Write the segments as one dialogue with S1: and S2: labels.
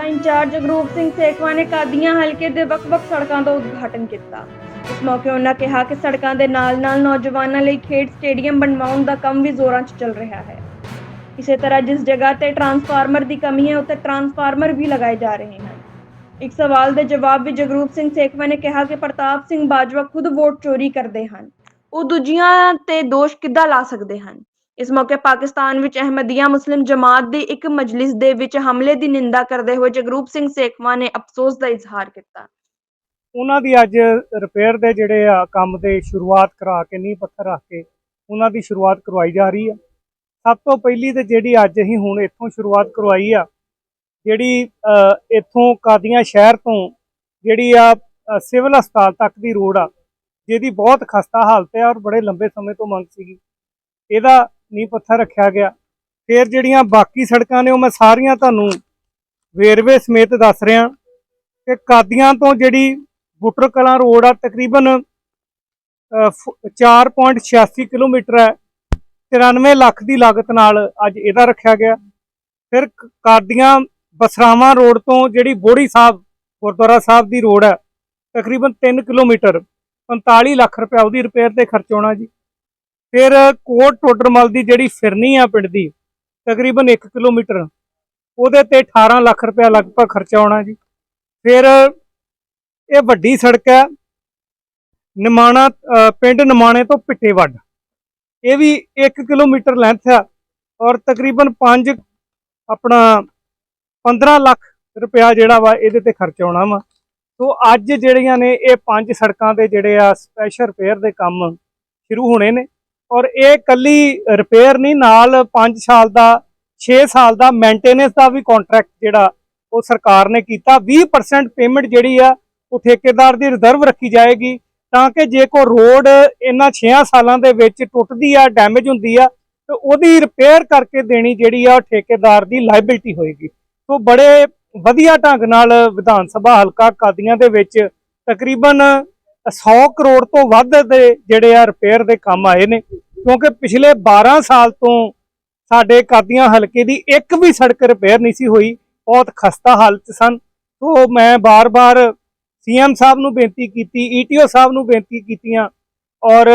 S1: ਹਲਕਾ ਇੰਚਾਰਜ ਜਗਰੂਪ ਸਿੰਘ ਸੇਖਵਾ ਨੇ ਕਾਦੀਆਂ ਹਲਕੇ ਦੇ ਵੱਖ-ਵੱਖ ਸੜਕਾਂ ਦਾ ਉਦਘਾਟਨ ਕੀਤਾ। ਇਸ ਮੌਕੇ ਉਹਨਾਂ ਕਿਹਾ ਕਿ ਸੜਕਾਂ ਦੇ ਨਾਲ-ਨਾਲ ਨੌਜਵਾਨਾਂ ਲਈ ਖੇਡ ਸਟੇਡੀਅਮ ਬਣਵਾਉਣ ਦਾ ਕੰਮ ਵੀ ਜ਼ੋਰਾਂ 'ਚ ਚੱਲ ਰਿਹਾ ਹੈ। ਇਸੇ ਤਰ੍ਹਾਂ ਜਿਸ ਜਗ੍ਹਾ ਤੇ ਟਰਾਂਸਫਾਰਮਰ ਦੀ ਕਮੀ ਹੈ, ਉੱਥੇ ਟਰਾਂਸਫਾਰਮਰ ਵੀ ਲਗਾਏ ਜਾ ਰਹੇ ਹਨ। ਇੱਕ ਸਵਾਲ ਦੇ ਜਵਾਬ ਵਿੱਚ ਜਗਰੂਪ ਸਿੰਘ ਸੇਖਵਾ ਨੇ ਕਿਹਾ ਕਿ ਪ੍ਰਤਾਪ ਸਿੰਘ ਬਾਜਵਾ ਖੁਦ ਵੋਟ ਚੋਰੀ ਕਰਦੇ ਹਨ। ਉਹ ਦੂਜਿਆਂ ਤੇ ਦੋਸ਼ ਕਿੱਦਾਂ ਲਾ ਸਕਦੇ ਹਨ? ਇਸ ਮੌਕੇ ਪਾਕਿਸਤਾਨ ਵਿੱਚ ਅਹਿਮਦੀਆ ਮੁਸਲਿਮ ਜਮਾਤ ਦੀ ਇੱਕ ਮਜਲਿਸ ਦੇ ਵਿੱਚ ਹਮਲੇ ਦੀ ਨਿੰਦਾ ਕਰਦੇ ਹੋਏ ਜਗਰੂਪ ਸਿੰਘ ਸੇਖਵਾ ਨੇ ਅਫਸੋਸ ਦਾ ਇਜ਼ਹਾਰ ਕੀਤਾ।
S2: ਉਹਨਾਂ ਦੀ ਅੱਜ ਰਿਪੇਅਰ ਦੇ ਜਿਹੜੇ ਆ ਕੰਮ ਦੇ ਸ਼ੁਰੂਆਤ ਕਰਾ ਕੇ ਨੀਂਹ ਪੱਥਰ ਰੱਖ ਕੇ ਉਹਨਾਂ ਦੀ ਸ਼ੁਰੂਆਤ ਕਰਵਾਈ ਜਾ ਰਹੀ ਆ। ਸਭ ਤੋਂ ਪਹਿਲੀ ਤੇ ਜਿਹੜੀ ਅੱਜ ਅਸੀਂ ਹੁਣ ਇੱਥੋਂ ਸ਼ੁਰੂਆਤ ਕਰਵਾਈ ਆ ਜਿਹੜੀ ਅ, ਇੱਥੋਂ ਕਾਦੀਆਂ ਸ਼ਹਿਰ ਤੋਂ ਜਿਹੜੀ ਆ ਸਿਵਲ ਹਸਪਤਾਲ ਤੱਕ ਦੀ ਰੋਡ ਆ ਜਿਹਦੀ ਬਹੁਤ ਖਸਤਾ ਹਾਲਤ ਹੈ ਔਰ ਬੜੇ ਲੰਬੇ ਸਮੇਂ ਤੋਂ ਮੰਗ ਸੀਗੀ। ਇਹਦਾ ਨੀਂਹ ਪੱਥਰ ਰੱਖਿਆ ਗਿਆ। ਫਿਰ ਜਿਹੜੀਆਂ ਬਾਕੀ ਸੜਕਾਂ ਨੇ ਉਹ ਮੈਂ ਸਾਰੀਆਂ ਤੁਹਾਨੂੰ ਵੇਰਵੇ ਸਮੇਤ ਦੱਸ ਰਿਹਾ। ਕਿ ਕਾਦੀਆਂ ਤੋਂ ਜਿਹੜੀ ਬੁੱਟਰ ਕਲਾਂ ਰੋਡ ਆ ਤਕਰੀਬਨ ਅ, ਫੁ- 4.86 ਕਿਲੋਮੀਟਰ ਹੈ। 93 ਲੱਖ ਦੀ ਲਾਗਤ ਨਾਲ ਅੱਜ ਇਹਦਾ ਰੱਖਿਆ ਗਿਆ। ਫਿਰ ਕ- ਕਾਦੀਆਂ ਬਸਰਾਵਾਂ ਰੋਡ ਤੋਂ ਜਿਹੜੀ ਬੋੜੀ ਸਾਹਿਬ ਗੁਰਦੁਆਰਾ ਸਾਹਿਬ ਦੀ ਰੋਡ ਹੈ ਤਕਰੀਬਨ 3 ਕਿਲੋਮੀਟਰ। 45 ਲੱਖ ਰੁਪਏ ਉਹਦੀ ਰਿਪੇਅਰ ਤੇ ਖਰਚ ਆਉਣਾ ਜੀ। ਫਿਰ ਕੋਟ ਟੋਡਰਮਲ ਦੀ ਜਿਹੜੀ ਫਿਰਨੀ ਆ ਪਿੰਡ ਦੀ, ਤਕਰੀਬਨ 1 ਕਿਲੋਮੀਟਰ, ਉਹਦੇ ਤੇ 18 ਲੱਖ ਰੁਪਏ ਲਗਭਗ ਖਰਚਾ ਆਉਣਾ ਜੀ। ਫਿਰ ਇਹ ਵੱਡੀ ਸੜਕ ਹੈ, ਨਿਮਾਣਾ ਪਿੰਡ ਨਿਮਾਣੇ ਤੋਂ ਪਿੱਟੇਵੱਡ ਇਹ ਵੀ 1 ਕਿਲੋਮੀਟਰ ਲੈਂਥ ਹੈ ਔਰ ਤਕਰੀਬਨ 5 ਆਪਣਾ 15 ਲੱਖ ਰੁਪਇਆ ਜਿਹੜਾ ਵਾ ਇਹਦੇ ਤੇ ਖਰਚ ਆਉਣਾ ਵਾ। ਸੋ ਅੱਜ ਜਿਹੜੀਆਂ ਨੇ ਇਹ ਪੰਜ ਸੜਕਾਂ ਦੇ ਜਿਹੜੇ ਆ ਸਪੈਸ਼ਲ ਰਿਪੇਅਰ ਦੇ ਕੰਮ ਸ਼ੁਰੂ ਹੋਣੇ ਨੇ। ਔਰ ਇਹ ਕੱਲੀ ਰਿਪੇਅਰ ਨਹੀਂ, ਨਾਲ 5 ਸਾਲ ਦਾ 6 ਸਾਲ ਦਾ ਮੇਨਟੇਨੈਂਸ ਦਾ ਵੀ ਕੰਟਰੈਕਟ ਜਿਹੜਾ ਉਹ ਸਰਕਾਰ ਨੇ ਕੀਤਾ। 20% ਪੇਮੈਂਟ ਜਿਹੜੀ ਆ, ਉਹ ਠੇਕੇਦਾਰ ਦੀ ਰਿਜ਼ਰਵ ਰੱਖੀ ਜਾਏਗੀ, ਤਾਂ ਕਿ ਜੇ ਕੋ ਰੋਡ ਇਹਨਾਂ 6 ਸਾਲਾਂ ਦੇ ਵਿੱਚ ਟੁੱਟਦੀ ਆ ਡੈਮੇਜ ਹੁੰਦੀ ਆ, ਤੇ ਉਹਦੀ ਰਿਪੇਅਰ ਕਰਕੇ ਦੇਣੀ ਜਿਹੜੀ ਆ, ਉਹ ਠੇਕੇਦਾਰ ਦੀ ਲਾਇਬਿਲਟੀ ਹੋਏਗੀ। ਸੋ ਬੜੇ ਵਧੀਆ ਢੰਗ ਨਾਲ ਵਿਧਾਨ ਸਭਾ ਹਲਕਾ ਕਾਦੀਆਂ ਦੇ ਵਿੱਚ ਤਕਰੀਬਨ 100 ਕਰੋੜ ਤੋਂ ਵੱਧ ਦੇ ਜਿਹੜੇ ਆ ਰਿਪੇਅਰ ਦੇ ਕੰਮ ਆਏ ਨੇ, ਕਿਉਂਕਿ ਪਿਛਲੇ 12 ਸਾਲ ਤੋਂ ਸਾਡੇ ਕਾਦੀਆਂ ਹਲਕੇ ਦੀ ਇੱਕ ਵੀ ਸੜਕ ਰਿਪੇਅਰ ਨਹੀਂ ਸੀ ਹੋਈ, ਬਹੁਤ ਖਸਤਾ ਹਾਲਤ ਸਨ। ਸੋ ਮੈਂ ਬਾਰ-ਬਾਰ ਸੀਐਮ ਸਾਹਿਬ ਨੂੰ ਬੇਨਤੀ ਕੀਤੀ ਈਟੀਓ ਸਾਹਿਬ ਨੂੰ ਬੇਨਤੀ ਕੀਤੀਆਂ ਔਰ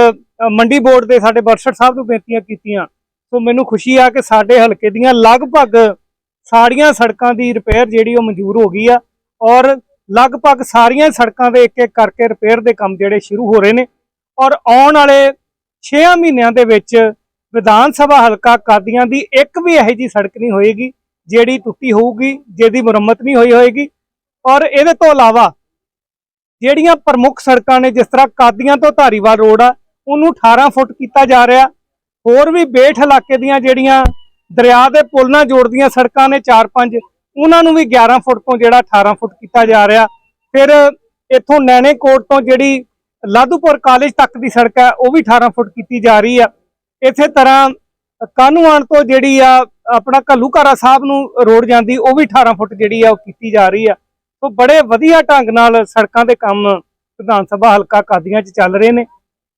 S2: ਮੰਡੀ ਬੋਰਡ ਦੇ ਸਾਡੇ ਬਰਸ਼ਟ ਸਾਹਿਬ ਨੂੰ ਬੇਨਤੀਆਂ ਕੀਤੀਆਂ। ਸੋ ਮੈਨੂੰ ਖੁਸ਼ੀ ਆ ਕਿ ਸਾਡੇ ਹਲਕੇ ਦੀਆਂ ਲਗਭਗ ਸਾਰੀਆਂ ਸੜਕਾਂ ਦੀ ਰਿਪੇਅਰ ਜਿਹੜੀ ਉਹ ਮਨਜ਼ੂਰ ਹੋ ਗਈ ਆ ਔਰ ਲਗਭਗ ਸਾਰੀਆਂ ਸੜਕਾਂ ਦੇ ਇੱਕ ਇੱਕ ਕਰਕੇ ਰਿਪੇਅਰ ਦੇ ਕੰਮ ਜਿਹੜੇ ਸ਼ੁਰੂ ਹੋ ਰਹੇ ਨੇ ਔਰ ਆਉਣ ਵਾਲੇ 6 ਮਹੀਨਿਆਂ ਦੇ ਵਿੱਚ ਵਿਧਾਨ ਸਭਾ ਹਲਕਾ ਕਾਦੀਆਂ ਦੀ ਇੱਕ ਵੀ ਇਹੋ ਜੀ ਸੜਕ ਨਹੀਂ ਹੋਏਗੀ, ਜਿਹੜੀ ਟੁੱਟੀ ਹੋਊਗੀ, ਜਿਹਦੀ ਮੁਰੰਮਤ ਨਹੀਂ ਹੋਈ ਹੋਏਗੀ। ਔਰ ਇਹਦੇ ਤੋਂ ਇਲਾਵਾ ਜਿਹੜੀਆਂ ਪ੍ਰਮੁੱਖ ਸੜਕਾਂ ਨੇ, ਜਿਸ ਤਰ੍ਹਾਂ ਕਾਦੀਆਂ ਤੋਂ ਧਾਰੀਵਾਲ ਰੋਡ ਆ, ਉਹਨੂੰ 18 ਫੁੱਟ ਕੀਤਾ ਜਾ ਰਿਹਾ। ਹੋਰ ਵੀ ਬੇਠ ਇਲਾਕੇ ਦੀਆਂ ਜਿਹੜੀਆਂ ਦਰਿਆ ਦੇ ਪੁਲ ਨਾਲ ਜੋੜਦੀਆਂ ਸੜਕਾਂ ਨੇ 4-5 ਉਹਨਾਂ ਨੂੰ ਵੀ 11 ਫੁੱਟ ਤੋਂ ਜਿਹੜਾ 18 ਫੁੱਟ ਕੀਤਾ ਜਾ ਰਿਹਾ। ਫਿਰ ਇੱਥੋਂ ਨੈਣੇ ਕੋਟ ਤੋਂ ਜਿਹੜੀ ਲਾਧੂਪੁਰ ਕਾਲਜ ਤੱਕ ਦੀ ਸੜਕ ਹੈ, ਉਹ ਵੀ 18 ਫੁੱਟ ਕੀਤੀ ਜਾ ਰਹੀ ਆ ਇਸੇ ਤਰ੍ਹਾਂ ਕਾਨੂੰਆਨ ਤੋਂ ਜਿਹੜੀ ਆ, ਆਪਣਾ ਘੱਲੂਘਾਰਾ ਸਾਹਿਬ ਨੂੰ ਰੋਡ ਜਾਂਦੀ, ਉਹ ਵੀ 18 ਫੁੱਟ ਜਿਹੜੀ ਆ, ਉਹ ਕੀਤੀ ਜਾ ਰਹੀ ਆ। ਸੋ ਬੜੇ ਵਧੀਆ ਢੰਗ ਨਾਲ ਸੜਕਾਂ ਦੇ ਕੰਮ ਵਿਧਾਨ ਸਭਾ ਹਲਕਾ ਕਾਦੀਆਂ 'ਚ ਚੱਲ ਰਹੇ ਨੇ।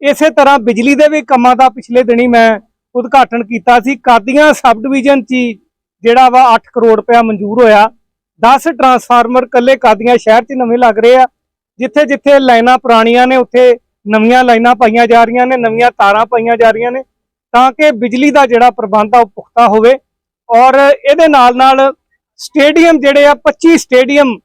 S2: ਇਸੇ ਤਰ੍ਹਾਂ ਬਿਜਲੀ ਦੇ ਵੀ ਕੰਮਾਂ ਦਾ ਪਿਛਲੇ ਦਿਨੀ ਮੈਂ ਉਦਘਾਟਨ ਕੀਤਾ ਸੀ। ਕਾਦੀਆਂ ਸਬ ਡਿਵੀਜ਼ਨ 'ਚ ਹੀ ਜਿਹੜਾ ਵਾ 8 ਕਰੋੜ ਰੁਪਇਆ ਮਨਜ਼ੂਰ ਹੋਇਆ। 10 ਟਰਾਂਸਫਾਰਮਰ ਕੱਲੇ ਕਾਦੀਆਂ ਸ਼ਹਿਰ 'ਚ ਨਵੇਂ ਲੱਗ ਰਹੇ ਆ। ਜਿੱਥੇ ਜਿੱਥੇ ਲਾਈਨਾਂ ਪੁਰਾਣੀਆਂ ਨੇ, ਉੱਥੇ ਨਵੀਆਂ ਲਾਈਨਾਂ ਪਾਈਆਂ ਜਾ ਰਹੀਆਂ ਨੇ, ਨਵੀਆਂ ਤਾਰਾਂ ਪਾਈਆਂ ਜਾ ਰਹੀਆਂ ਨੇ, ਤਾਂ ਕਿ ਬਿਜਲੀ ਦਾ ਜਿਹੜਾ ਪ੍ਰਬੰਧ ਆ ਉਹ ਪੁਖਤਾ ਹੋਵੇ। ਔਰ ਇਹਦੇ ਨਾਲ ਨਾਲ ਸਟੇਡੀਅਮ ਜਿਹੜੇ ਆ 25 ਸਟੇਡੀਅਮ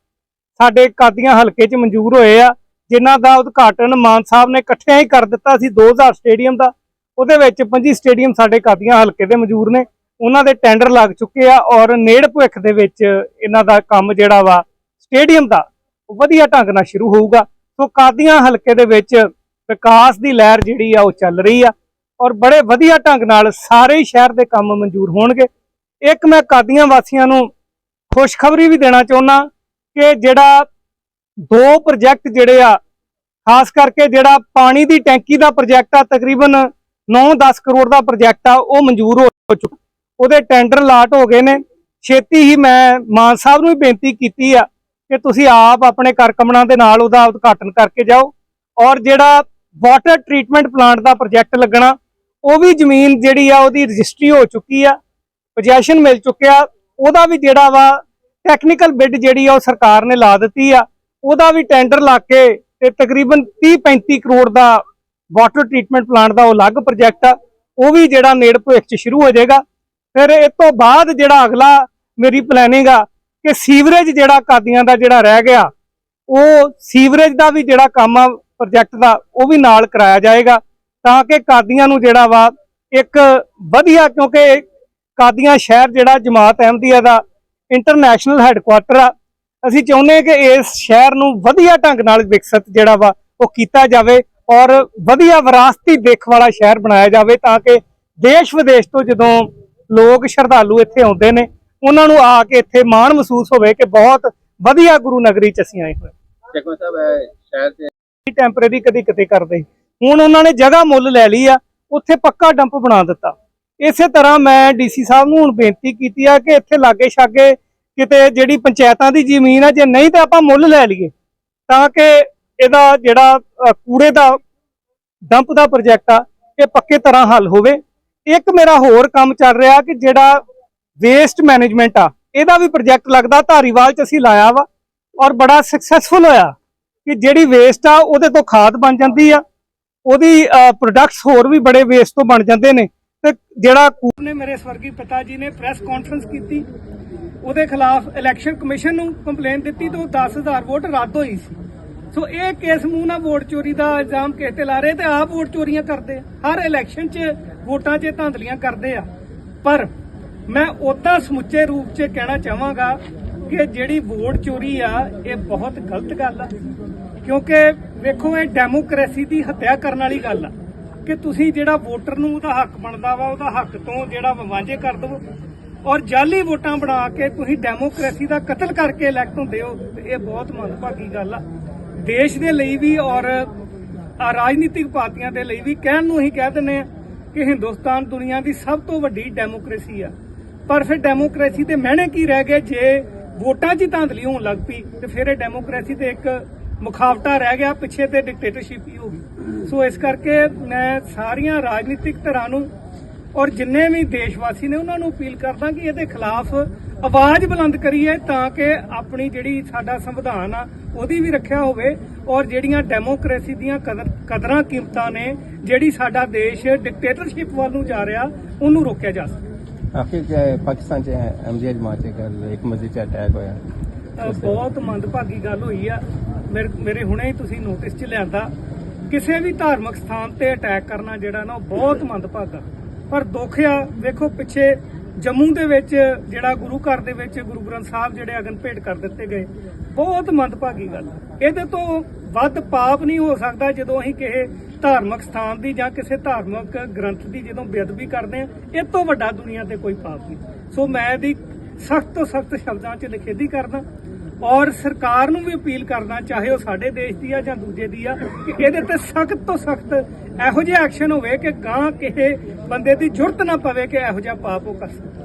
S2: ਸਾਡੇ ਕਾਦੀਆਂ ਹਲਕੇ 'ਚ ਮਨਜ਼ੂਰ ਹੋਏ ਆ, ਜਿਨ੍ਹਾਂ ਦਾ ਉਦਘਾਟਨ ਮਾਨ ਸਾਹਿਬ ਨੇ ਇਕੱਠਿਆਂ ਹੀ ਕਰ ਦਿੱਤਾ ਸੀ 2000 ਸਟੇਡੀਅਮ ਦਾ। ਉਹਦੇ ਵਿੱਚ 25 ਸਟੇਡੀਅਮ ਸਾਡੇ ਕਾਦੀਆਂ ਹਲਕੇ ਦੇ ਮਨਜ਼ੂਰ ਨੇ। ਉਹਨਾਂ ਦੇ ਟੈਂਡਰ ਲੱਗ ਚੁੱਕੇ ਆ ਔਰ ਨੇੜ ਭਵਿੱਖ ਦੇ ਵਿੱਚ ਇਹਨਾਂ ਦਾ ਕੰਮ ਜਿਹੜਾ ਵਾ ਸਟੇਡੀਅਮ ਦਾ ਉਹ ਵਧੀਆ ਢੰਗ ਨਾਲ ਸ਼ੁਰੂ ਹੋਊਗਾ। ਸੋ ਕਾਦੀਆਂ ਹਲਕੇ ਦੇ ਵਿੱਚ ਵਿਕਾਸ ਦੀ ਲਹਿਰ ਜਿਹੜੀ ਆ ਉਹ ਚੱਲ ਰਹੀ ਆ ਔਰ ਬੜੇ ਵਧੀਆ ਢੰਗ ਨਾਲ ਸਾਰੇ ਹੀ ਸ਼ਹਿਰ ਦੇ ਕੰਮ ਮਨਜ਼ੂਰ ਹੋਣਗੇ। ਇੱਕ ਮੈਂ ਕਾਦੀਆਂ ਵਾਸੀਆਂ ਨੂੰ ਖੁਸ਼ਖਬਰੀ ਵੀ ਦੇਣਾ ਚਾਹੁੰਦਾ ਕਿ ਜਿਹੜਾ ਦੋ ਪ੍ਰੋਜੈਕਟ ਜਿਹੜੇ ਆ, ਖਾਸ ਕਰਕੇ ਜਿਹੜਾ ਪਾਣੀ ਦੀ ਟੈਂਕੀ ਦਾ ਪ੍ਰੋਜੈਕਟ ਆ, ਤਕਰੀਬਨ 9-10 ਕਰੋੜ ਦਾ ਪ੍ਰੋਜੈਕਟ ਆ, ਉਹ ਮਨਜ਼ੂਰ ਹੋ ਚੁੱਕਾ। ਉਹਦੇ ਟੈਂਡਰ ਲਾਟ ਹੋ ਗਏ ਨੇ। ਛੇਤੀ ਹੀ ਮੈਂ ਮਾਨ ਸਾਹਿਬ ਨੂੰ ਵੀ ਬੇਨਤੀ ਕੀਤੀ ਆ ਕਿ ਤੁਸੀਂ ਆਪ ਆਪਣੇ ਕਰਕਮਨਾਂ ਦੇ ਨਾਲ ਉਹਦਾ ਉਦਘਾਟਨ ਕਰਕੇ ਜਾਓ ਔਰ ਜਿਹੜਾ ਵਾਟਰ ਟ੍ਰੀਟਮੈਂਟ ਪਲਾਂਟ ਦਾ ਪ੍ਰੋਜੈਕਟ ਲੱਗਣਾ, ਉਹ ਵੀ ਜ਼ਮੀਨ ਜਿਹੜੀ ਆ ਉਹਦੀ ਰਜਿਸਟਰੀ ਹੋ ਚੁੱਕੀ ਆ ਪੋਜੈਸ਼ਨ ਮਿਲ ਚੁੱਕਿਆ, ਉਹਦਾ ਵੀ ਜਿਹੜਾ ਵਾ ਟੈਕਨੀਕਲ ਬਿੱਡ ਜਿਹੜੀ ਆ ਉਹ ਸਰਕਾਰ ਨੇ ਲਾ ਦਿੱਤੀ ਆ, ਉਹਦਾ ਵੀ ਟੈਂਡਰ ਲਾ ਕੇ ਤੇ ਤਕਰੀਬਨ 30 35 ਕਰੋੜ ਦਾ ਵਾਟਰ ਟ੍ਰੀਟਮੈਂਟ ਪਲਾਂਟ ਦਾ ਉਹ ਅਲੱਗ ਪ੍ਰੋਜੈਕਟ ਆ, ਉਹ ਵੀ ਜਿਹੜਾ ਨੇੜ ਭਵਿੱਖ ਚ ਸ਼ੁਰੂ ਹੋ ਜਾਏਗਾ। ਫਿਰ ਇਸ ਤੋਂ ਬਾਅਦ ਜਿਹੜਾ ਅਗਲਾ ਮੇਰੀ ਪਲੈਨਿੰਗ ਆ ਕਿ ਸੀਵਰੇਜ ਜਿਹੜਾ ਕਾਦੀਆਂ ਦਾ ਜਿਹੜਾ ਰਹਿ ਗਿਆ, ਉਹ ਸੀਵਰੇਜ ਦਾ ਵੀ ਜਿਹੜਾ ਕੰਮ ਆ ਪ੍ਰੋਜੈਕਟ ਦਾ, ਉਹ ਵੀ ਨਾਲ ਕਰਾਇਆ ਜਾਏਗਾ ਤਾਂ ਕਿ ਕਾਦੀਆਂ ਨੂੰ ਜਿਹੜਾ ਵਾ ਇੱਕ ਵਧੀਆ ਕਿਉਂਕਿ ਕਾਦੀਆਂ ਸ਼ਹਿਰ ਜਿਹੜਾ ਜਮਾਤ ਅਹਿਮਦੀਆ ਦਾ ਇੰਟਰਨੈਸ਼ਨਲ ਹੈੱਡਕੁਆਟਰ ਆ, ਅਸੀਂ ਚਾਹੁੰਦੇ ਹਾਂ ਕਿ ਇਸ ਸ਼ਹਿਰ ਨੂੰ ਵਧੀਆ ਢੰਗ ਨਾਲ ਵਿਕਸਿਤ ਜਿਹੜਾ ਵਾ ਉਹ ਕੀਤਾ ਜਾਵੇ ਔਰ ਵਧੀਆ ਵਿਰਾਸਤੀ ਦੇਖ ਵਾਲਾ ਸ਼ਹਿਰ ਬਣਾਇਆ ਜਾਵੇ ਤਾਂ ਕਿ ਦੇਸ਼ ਵਿਦੇਸ਼ ਤੋਂ ਜਦੋਂ ਲੋਕ ਸ਼ਰਧਾਲੂ ਇੱਥੇ ਆਉਂਦੇ ਨੇ। ਉਹਨਾਂ ਨੂੰ ਆ ਕੇ ਇੱਥੇ ਮਾਣ ਮਹਿਸੂਸ ਹੋਵੇ ਕਿ ਬਹੁਤ ਵਧੀਆ ਗੁਰੂ ਨਗਰੀ ਚ ਅਸੀਂ ਆਏ ਹੋਏ
S3: ਚੱਕਮਾ ਸਾਹਿਬ ਤੇ
S2: ਟੈਂਪਰੇਰੀ ਕਦੀ ਕਿਤੇ ਕਰਦੇ। ਹੁਣ ਉਹਨਾਂ ਨੇ ਜਗ੍ਹਾ ਮੁੱਲ ਲੈ ਲਈ ਆ ਉੱਥੇ ਪੱਕਾ ਡੰਪ ਬਣਾ ਦਿੱਤਾ। ਇਸੇ ਤਰ੍ਹਾਂ ਮੈਂ ਡੀਸੀ ਸਾਹਿਬ ਨੂੰ ਹੁਣ ਬੇਨਤੀ ਕੀਤੀ ਆ ਕਿ ਇੱਥੇ ਲਾਗੇ ਛਾਗੇ ਕਿਤੇ ਜਿਹੜੀ ਪੰਚਾਇਤਾਂ ਦੀ ਜ਼ਮੀਨ ਆ ਜੇ ਨਹੀਂ ਤਾਂ ਆਪਾਂ ਮੁੱਲ ਲੈ ਲਈਏ। ਤਾਂ ਕਿ ਇਹਦਾ ਜਿਹੜਾ ਕੂੜੇ ਦਾ ਡੰਪ ਦਾ ਪ੍ਰੋਜੈਕਟ ਆ ਇਹ ਪੱਕੇ ਤਰ੍ਹਾਂ ਹੱਲ ਹੋਵੇ। ਇੱਕ ਮੇਰਾ ਹੋਰ ਕੰਮ ਚੱਲ ਰਿਹਾ ਕਿ ਜਿਹੜਾ ਵੇਸਟ ਮੈਨੇਜਮੈਂਟ ਆ, ਇਹਦਾ ਵੀ ਪ੍ਰੋਜੈਕਟ ਲੱਗਦਾ, ਧਾਰੀਵਾਲ ਚ ਅਸੀਂ ਲਾਇਆ ਵਾ ਔਰ ਬੜਾ ਸਕਸੈਸਫੁਲ ਹੋਇਆ ਕਿ ਜਿਹੜੀ ਵੇਸਟ ਆ, ਉਹਦੇ ਤੋਂ ਖਾਦ ਬਣ ਜਾਂਦੀ ਆ, ਉਹਦੀ ਪ੍ਰੋਡਕਟਸ ਹੋਰ ਵੀ ਬੜੇ ਵੇਸਟ ਤੋਂ ਬਣ ਜਾਂਦੇ ਨੇ ਤੇ ਜਿਹੜਾ ਨੇ ਮੇਰੇ ਸਵਰਗੀ ਪਿਤਾ ਜੀ ਨੇ ਪ੍ਰੈਸ ਕਾਨਫਰੰਸ ਕੀਤੀ, ਉਹਦੇ ਖਿਲਾਫ ਇਲੈਕਸ਼ਨ ਕਮਿਸ਼ਨ ਨੂੰ ਕੰਪਲੇਨ ਦਿੱਤੀ ਤੇ ਉਹ 10000 ਵੋਟ ਰੱਦ ਹੋਈ ਸੀ। ਸੋ ਇਹ ਕੇਸ ਮੂੰਹ ਨਾਲ ਵੋਟ ਚੋਰੀ ਦਾ ਇਲਜ਼ਾਮ ਕਿਸੇ ਤੇ ਲਾ ਰਹੇ ਤੇ ਆਪ ਵੋਟ ਚੋਰੀਆਂ ਕਰਦੇ ਹਰ ਇਲੈਕਸ਼ਨ 'ਚ ਵੋਟਾਂ 'ਚ ਧਾਂਦਲੀਆਂ ਕਰਦੇ ਆ। ਪਰ ਮੈਂ ਉਦਾਂ ਸਮੁੱਚੇ ਰੂਪ 'ਚ ਕਹਿਣਾ ਚਾਹਾਂਗਾ ਕਿ ਜਿਹੜੀ ਵੋਟ ਚੋਰੀ ਆ, ਇਹ ਬਹੁਤ ਗਲਤ ਗੱਲ ਆ। ਕਿਉਂਕਿ ਵੇਖੋ, ਇਹ ਡੈਮੋਕ੍ਰੇਸੀ ਦੀ ਹੱਤਿਆ ਕਰਨ ਵਾਲੀ ਗੱਲ ਆ। ਕਿ ਤੁਸੀਂ ਜਿਹੜਾ ਵੋਟਰ ਨੂੰ ਉਹਦਾ ਹੱਕ ਬਣਦਾ ਵਾ, ਉਹਦਾ ਹੱਕ ਤੋਂ ਜਿਹੜਾ ਵਾਂਝੇ ਕਰ ਦਵੋ। ਔਰ ਜਾਲੀ ਵੋਟਾਂ ਬਣਾ ਕੇ ਤੁਸੀਂ ਡੈਮੋਕ੍ਰੇਸੀ ਦਾ ਕਤਲ ਕਰਕੇ ਇਲੈਕਟ ਹੁੰਦੇ ਹੋ, ਤੇ ਇਹ ਬਹੁਤ ਮੰਦਭਾਗੀ ਗੱਲ ਆ। ਦੇਸ਼ ਦੇ ਲਈ ਵੀ ਔਰ ਰਾਜਨੀਤਿਕ ਪਾਰਟੀਆਂ ਦੇ ਲਈ ਵੀ ਕਹਿਣ ਨੂੰ ਹੀ ਕਹਿ ਦਿੰਦੇ ਆ ਕਿ ਹਿੰਦੁਸਤਾਨ ਦੁਨੀਆ ਦੀ ਸਭ ਤੋਂ ਵੱਡੀ ਡੈਮੋਕ੍ਰੇਸੀ ਆ। ਪਰ ਫਿਰ ਡੈਮੋਕ੍ਰੇਸੀ ਦੇ ਮਹਿਣੇ ਕੀ ਰਹਿ ਗਏ? ਜੇ ਵੋਟਾਂ 'ਚ ਹੀ ਧਾਂਦਲੀ ਹੋਣ ਲੱਗ ਪਈ, ਤੇ ਫਿਰ ਇਹ ਡੈਮੋਕ੍ਰੇਸੀ ਤੇ ਇੱਕ ਮੁਖਾਵਟਾ ਰਹਿ ਗਿਆ, ਪਿੱਛੇ ਤੇ ਡਿਕਟੇਟਰਸ਼ਿਪ ਹੀ ਹੋ ਗਈ। ਸੋ ਇਸ ਕਰਕੇ ਮੈਂ ਸਾਰੀਆਂ ਰਾਜਨੀਤਿਕ ਧਿਰਾਂ ਨੂੰ ਔਰ ਜਿੰਨੇ ਵੀ ਦੇਸ਼ ਵਾਸੀ ਨੇ ਉਹਨਾਂ ਨੂੰ ਅਪੀਲ ਕਰਦਾ ਕਿ ਇਹਦੇ ਖਿਲਾਫ ਆਵਾਜ਼ ਬੁਲੰਦ ਕਰੀਏ ਤਾਂ ਕਿ ਆਪਣੀ ਜਿਹੜੀ ਸਾਡਾ ਸੰਵਿਧਾਨ ਆ ਉਹਦੀ ਵੀ ਰੱਖਿਆ ਹੋਵੇ ਔਰ ਜਿਹੜੀਆਂ ਡੈਮੋਕ੍ਰੇਸੀ ਦੀਆਂ ਕਦਰ ਕੀਮਤਾਂ ਨੇ ਜਿਹੜੀ ਸਾਡਾ ਦੇਸ਼ ਡਿਕਟੇਟਰਸ਼ਿਪ ਵੱਲ ਨੂੰ ਜਾ ਰਿਹਾ ਉਹਨੂੰ ਰੋਕਿਆ ਜਾ ਸਕੇ।
S3: ਆਖਿਰ ਪਾਕਿਸਤਾਨ ਚ ਐਮਜੀਐਚ ਮਾਰਚ ਕਰ ਇੱਕ ਮਸਜਿਦ ਚ ਅਟੈਕ ਹੋਇਆ।
S2: ਬਹੁਤ ਮੰਦਭਾਗੀ ਗੱਲ ਹੋਈ ਆ। ਮੇਰੇ ਮੇਰੇ ਹੁਣੇ ਹੀ ਤੁਸੀਂ ਨੋਟਿਸ 'ਚ ਲਿਆਂਦਾ। ਕਿਸੇ ਵੀ ਧਾਰਮਿਕ ਸਥਾਨ ਤੇ ਅਟੈਕ ਕਰਨਾ ਜਿਹੜਾ ਨਾ ਉਹ ਬਹੁਤ ਮੰਦਭਾਗਾ। ਪਰ ਦੁੱਖ ਆ, ਵੇਖੋ ਪਿੱਛੇ ਜੰਮੂ ਦੇ ਵਿੱਚ ਜਿਹੜਾ ਗੁਰੂ ਘਰ ਦੇ ਵਿੱਚ ਗੁਰੂ ਗ੍ਰੰਥ ਸਾਹਿਬ ਜਿਹੜੇ ਅਗਨ ਭੇਟ ਕਰ ਦਿੱਤੇ ਗਏ, ਬਹੁਤ ਮੰਦਭਾਗੀ ਗੱਲ ਇਹਦੇ ਤੋਂ ਵੱਧ ਪਾਪ ਨਹੀਂ ਹੋ ਸਕਦਾ ਜਦੋਂ ਅਸੀਂ ਕਿਸੇ ਧਾਰਮਿਕ ਸਥਾਨ ਦੀ ਜਾਂ ਕਿਸੇ ਧਾਰਮਿਕ ਗ੍ਰੰਥ ਦੀ ਜਦੋਂ ਬੇਅਦਬੀ ਕਰਦੇ ਆ ਇਹ ਤੋਂ ਵੱਡਾ ਦੁਨੀਆ ਤੇ ਕੋਈ ਪਾਪ ਨਹੀਂ। ਸੋ ਮੈਂ ਇਹਦੀ ਸਖਤ ਤੋਂ ਸਖਤ ਸ਼ਬਦਾਂ 'ਚ ਨਿਖੇਧੀ ਕਰਦਾ ਔਰ ਸਰਕਾਰ ਨੂੰ ਵੀ ਅਪੀਲ ਕਰਨਾ, ਚਾਹੇ ਉਹ ਸਾਡੇ ਦੇਸ਼ ਦੀ ਆ ਜਾਂ ਦੂਜੇ ਦੀ ਆ, ਕਿ ਇਹਦੇ ਤੇ ਸਖਤ ਤੋਂ ਸਖਤ ਇਹੋ ਜਿਹੇ ਐਕਸ਼ਨ ਹੋਵੇ ਕਿ ਗਾਂ ਕਿਸੇ ਬੰਦੇ ਦੀ ਜ਼ਰੂਰਤ ਨਾ ਪਵੇ ਕਿ ਇਹੋ ਜਿਹਾ ਪਾਪ ਉਹ ਕਰ ਸਕੇ